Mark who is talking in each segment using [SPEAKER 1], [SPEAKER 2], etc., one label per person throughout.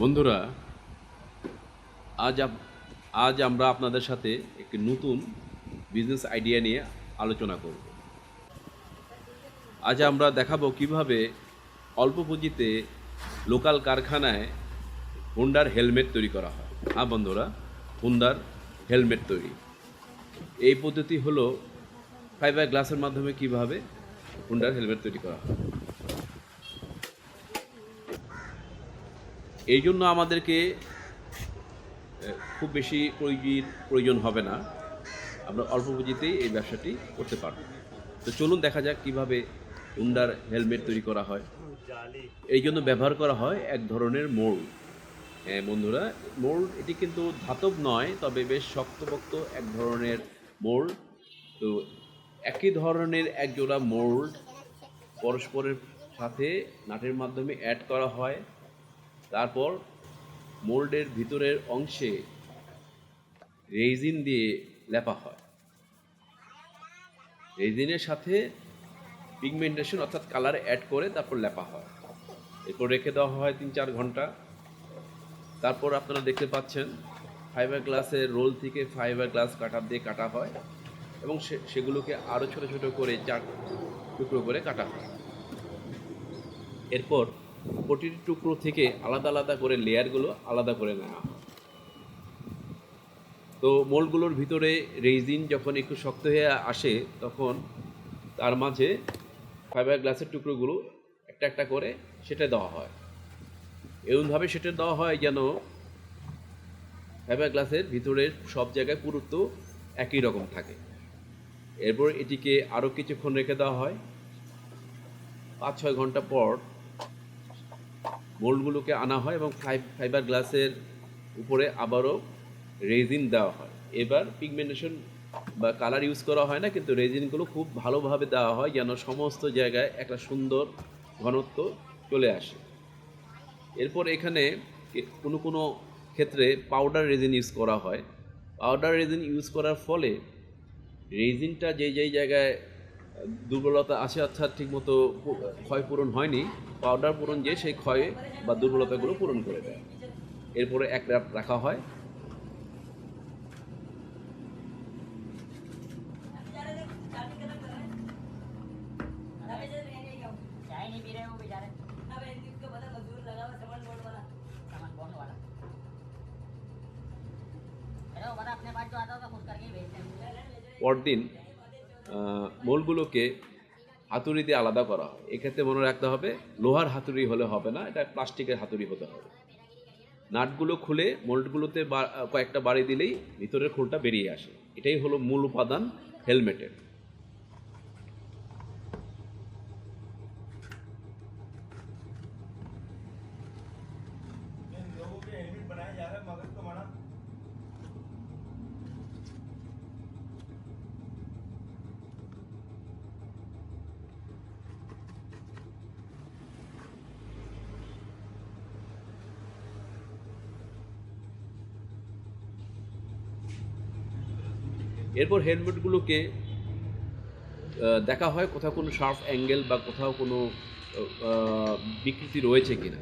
[SPEAKER 1] বন্ধুরা, আজ আজ আমরা আপনাদের সাথে একটি নতুন বিজনেস আইডিয়া নিয়ে আলোচনা করব। আজ আমরা দেখাবো কীভাবে অল্প পুঁজিতে লোকাল কারখানায় হুন্ডার হেলমেট তৈরি করা হয়। হ্যাঁ বন্ধুরা হুন্ডার হেলমেট তৈরি। এই পদ্ধতি হলো ফাইবার গ্লাসের মাধ্যমে কীভাবে হুন্ডার হেলমেট তৈরি করা হয়। এই জন্য আমাদেরকে খুব বেশি পুঁজির প্রয়োজন হবে না। আমরা অল্প পুঁজিতেই এই ব্যবসাটি করতে পারব। তো চলুন দেখা যাক কীভাবে উন্ডার হেলমেট তৈরি করা হয়। এই জন্য ব্যবহার করা হয় এক ধরনের মোল্ড। হ্যাঁ বন্ধুরা, মোল্ড এটি কিন্তু ধাতব নয়, তবে বেশ শক্তপোক্ত এক ধরনের মোল্ড। তো একই ধরনের এক জোড়া মোল্ড পরস্পরের সাথে নাটের মাধ্যমে অ্যাড করা হয়। তারপর মোল্ডের ভিতরের অংশে রেজিন দিয়ে লেপা হয়। রেজিনের সাথে পিগমেন্টেশন অর্থাৎ কালার অ্যাড করে তারপর লেপা হয়। এরপর রেখে দেওয়া হয় তিন চার ঘণ্টা। তারপর আপনারা দেখতে পাচ্ছেন ফাইবার গ্লাসের রোল থেকে ফাইবার গ্লাস কাটার দিয়ে কাটা হয় এবং সেগুলোকে আরও ছোট ছোট করে চার টুকরো করে কাটা হয়। এরপর প্রতিটি টুকরো থেকে আলাদা আলাদা করে লেয়ারগুলো আলাদা করে নেওয়া হয়। তো মোলগুলোর ভিতরে রেজিন যখন একটু শক্ত হয়ে আসে, তখন তার মাঝে ফাইবার গ্লাসের টুকরোগুলো একটা একটা করে সেটে দেওয়া হয়। এমনভাবে সেটে দেওয়া হয় যেন ফাইবার গ্লাসের ভিতরের সব জায়গায় পুরুত্ব একই রকম থাকে। এরপর এটিকে আরও কিছুক্ষণ রেখে দেওয়া হয়। পাঁচ ছয় ঘণ্টা পর মোল্ডগুলোকে আনা হয় এবং ফাইব- ফাইবার গ্লাসের উপরে আবারও রেজিন দেওয়া হয়। এবার পিগমেন্টেশন বা কালার ইউজ করা হয় না, কিন্তু রেজিনগুলো খুব ভালোভাবে দেওয়া হয় যেন সমস্ত জায়গায় একটা সুন্দর ঘনত্ব চলে আসে। এরপর এখানে কোনো কোনো ক্ষেত্রে পাউডার রেজিন ইউজ করা হয়। পাউডার রেজিন ইউজ করার ফলে রেজিনটা যে যেই জায়গায় দুর্বলতা আছে অর্থাৎ ঠিকমতো ক্ষয় পূরণ হয়নি। পাউডার পূরণ যে সেই ক্ষয় বা দুর্বলতাগুলো পূরণ করে দেয়। এরপরে এক রাত রাখা হয়। পরদিন মোলগুলোকে হাতুড়ি দিয়ে আলাদা করা হয়। এক্ষেত্রে মনে রাখতে হবে, লোহার হাতুড়ি হলে হবে না, এটা প্লাস্টিকের হাতুড়ি হতে হবে। নাটগুলো খুলে মোল্ডগুলোতে কয়েকটা বাড়ি দিলেই ভিতরের খোলটা বেরিয়ে আসে। এটাই হলো মূল উপাদান হেলমেটের। এরপর হেলমেটগুলোকে দেখা হয় কোথাও কোনো শার্প অ্যাঙ্গেল বা কোথাও কোনো বিকৃতি রয়েছে কিনা।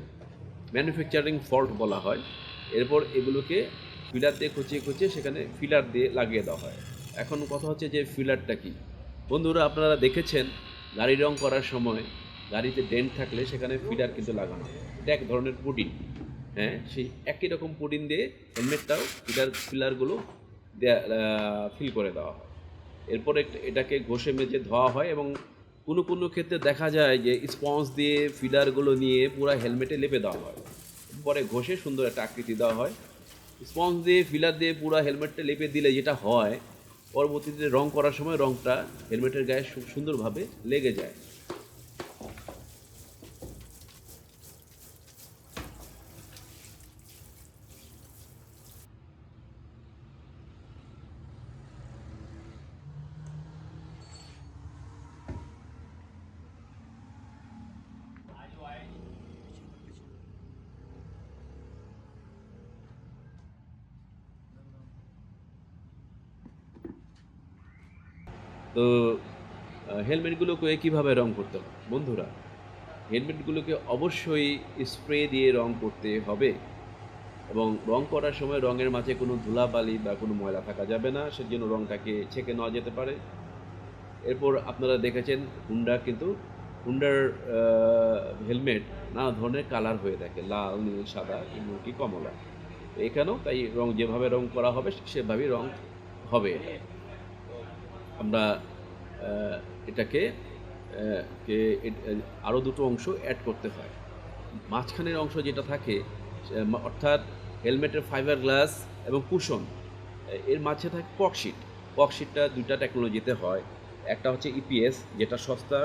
[SPEAKER 1] ম্যানুফ্যাকচারিং ফল্ট বলা হয়। এরপর এগুলোকে ফিলার দিয়ে খুঁচিয়ে খুঁচিয়ে সেখানে ফিলার দিয়ে লাগিয়ে দেওয়া হয়। এখন কথা হচ্ছে যে ফিলারটা কি? বন্ধুরা, আপনারা দেখেছেন গাড়ি রং করার সময় গাড়িতে ডেন্ট থাকলে সেখানে ফিলার কিন্তু লাগানো এটা এক ধরনের পুডিন হ্যাঁ সেই একই রকম পুডিন দিয়ে হেলমেটটাও ফিলার, ফিলারগুলো ফিল করে দেওয়া হয়। এরপর এটাকে ঘষে মেজে ধোয়া হয় এবং কোনো কোনো ক্ষেত্রে দেখা যায় যে স্পঞ্জ দিয়ে ফিলারগুলো নিয়ে পুরো হেলমেটে লেপে দেওয়া হয়। পরে ঘষে সুন্দর একটা আকৃতি দেওয়া হয়। স্পঞ্জ দিয়ে, ফিলার দিয়ে পুরো হেলমেটটা লেপে দিলে যেটা হয়, পরবর্তীতে রং করার সময় রংটা হেলমেটের গায়ে সুন্দরভাবে লেগে যায়। তো হেলমেটগুলোকে কীভাবে রং করতে হবে? বন্ধুরা, হেলমেটগুলোকে অবশ্যই স্প্রে দিয়ে রং করতে হবে এবং রং করার সময় রঙের মাঝে কোনো ধুলাবালি বা কোনো ময়লা থাকা যাবে না, সেজন্য রংটাকে ছেঁকে নেওয়া যেতে পারে। এরপর আপনারা দেখেছেন, হুন্ডা কিন্তু, হুন্ডার হেলমেট নানা ধরনের কালার হয়ে থাকে, লাল, নীল, সাদা কি কমলা। এখানেও তাই রং যেভাবে রং করা হবে, সেভাবেই রং হবে আমরা এটাকে কে আরও দুটো অংশ অ্যাড করতে হয়। মাঝখানের অংশ যেটা থাকে অর্থাৎ হেলমেটের ফাইবার গ্লাস এবং কুশন এর মাঝে থাকে পকশিট পকশিটটা দুইটা টেকনোলজিতে হয়। একটা হচ্ছে ইপিএস যেটা সস্তা,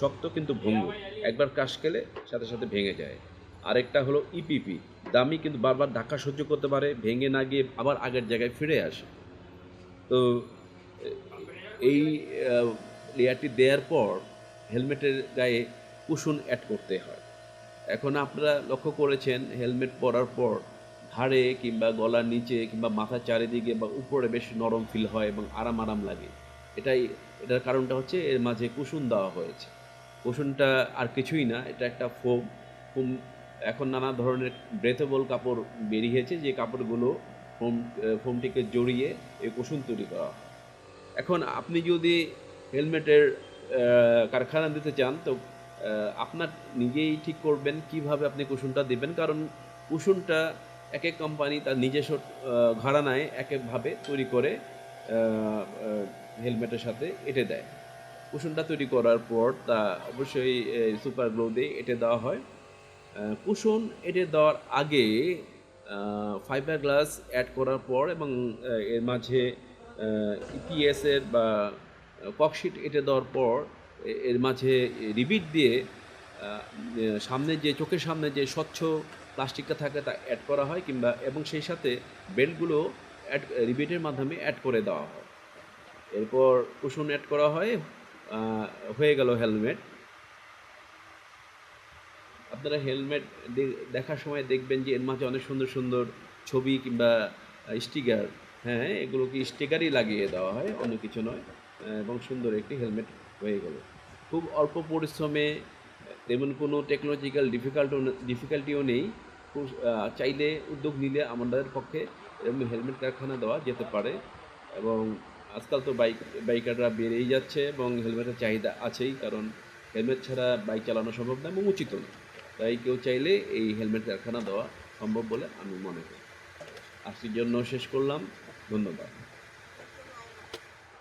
[SPEAKER 1] শক্ত কিন্তু ভঙ্গুর। একবার কাশ খেলে সাথে সাথে ভেঙে যায়। আরেকটা হলো ইপিপি দামি কিন্তু বারবার ধাক্কা সহ্য করতে পারে, ভেঙে না গিয়ে আবার আগের জায়গায় ফিরে আসে। তো এই লেয়ারটি দেওয়ার পর হেলমেটের গায়ে কুশন অ্যাড করতে হয়। এখন আপনারা লক্ষ্য করেছেন, হেলমেট পরার পর ঘাড়ে কিংবা গলার নিচে কিংবা মাথার চারিদিকে বা উপরে বেশ নরম ফিল হয় এবং আরাম আরাম লাগে। এটাই, এটার কারণটা হচ্ছে এর মাঝে কুসুন দেওয়া হয়েছে। কুসুনটা আর কিছুই না, এটা একটা ফোম ফোম এখন নানা ধরনের ব্রেথেবল কাপড় বেরিয়েছে, যে কাপড়গুলো ফোম ফোমটিকে জড়িয়ে এই কুসুন তৈরি করা হয়। এখন আপনি যদি হেলমেটের কারখানা দিতে চান, তো আপনার নিজেই ঠিক করবেন কীভাবে আপনি কুশনটা দেবেন। কারণ কুশনটা এক এক কোম্পানি তার নিজস্ব ঘরানায় এক একভাবে তৈরি করে হেলমেটের সাথে এঁটে দেয়। কুশনটা তৈরি করার পর তা অবশ্যই সুপার গ্লো দিয়ে এঁটে দেওয়া হয়। কুশন এঁটে দেওয়ার আগে ফাইবার গ্লাস অ্যাড করার পর এবং এর মাঝে ইপিএস এর বা ককশিট এঁটে দেওয়ার পর এর মাঝে রিবিট দিয়ে সামনে যে, চোখের সামনে যে স্বচ্ছ প্লাস্টিকটা থাকে তা অ্যাড করা হয় কিংবা, এবং সেই সাথে বেল্টগুলো অ্যাড রিবিটের মাধ্যমে অ্যাড করে দেওয়া হয়। এরপর কুশন অ্যাড করা হয় হয়ে গেল হেলমেট আপনারা হেলমেট দেখার সময় দেখবেন যে, এর মাঝে অনেক সুন্দর সুন্দর ছবি কিংবা স্টিকার হ্যাঁ এগুলোকে স্টিকারই লাগিয়ে দেওয়া হয়, অন্য কিছু নয়, এবং সুন্দর একটি হেলমেট হয়ে গেল। খুব অল্প পরিশ্রমে, তেমন কোনো টেকনোলজিক্যাল ডিফিকাল্ট ডিফিকাল্টিও নেই। খুব চাইলে উদ্যোগ নিলে আমাদের পক্ষে এরকম হেলমেট কারখানা দেওয়া যেতে পারে, এবং আজকাল তো বাইক, বাইকাররা বেড়েই যাচ্ছে, এবং হেলমেটের চাহিদা আছেই, কারণ হেলমেট ছাড়া বাইক চালানো সম্ভব না, এবং উচিত না। তাই কেউ চাইলে এই হেলমেট কারখানা দেওয়া সম্ভব বলে আমি মনে করি। আজকের জন্য শেষ করলাম। ধন্যবাদ।